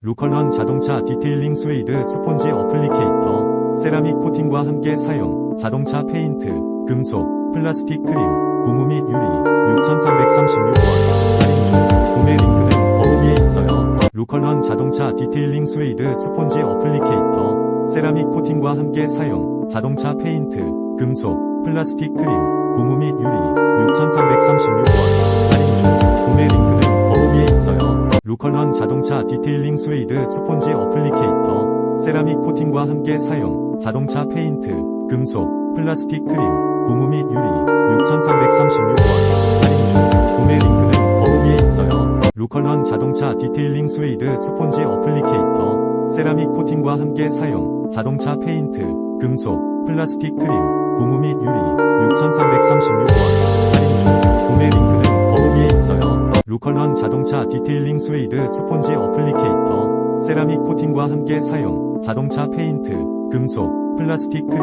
루컬런 자동차 디테일링 스웨이드 스폰지 어플리케이터, 세라믹 코팅과 함께 사용, 자동차 페인트, 금속, 플라스틱 트림, 고무 및 유리, 6,336원. 할인 중, 구매 링크는 더보 위에 있어요. 루컬런 자동차 디테일링 스웨이드 스폰지 어플리케이터, 세라믹 코팅과 함께 사용, 자동차 페인트, 금속, 플라스틱 트림, 고무 및 유리, 6,336원. 루컬런 자동차 디테일링 스웨이드 스폰지 어플리케이터, 세라믹 코팅과 함께 사용, 자동차 페인트, 금속, 플라스틱 트림, 고무 및 유리, 6,336원. 할인 중, 구매 링크는 더보 위에 있어요. 루컬런 자동차 디테일링 스웨이드 스폰지 어플리케이터, 세라믹 코팅과 함께 사용, 자동차 페인트, 금속, 플라스틱 트림, 고무 및 유리, 6,336 루컬런 자동차 디테일링 스웨이드 스폰지 어플리케이터, 세라믹 코팅과 함께 사용, 자동차 페인트, 금속, 플라스틱 트림,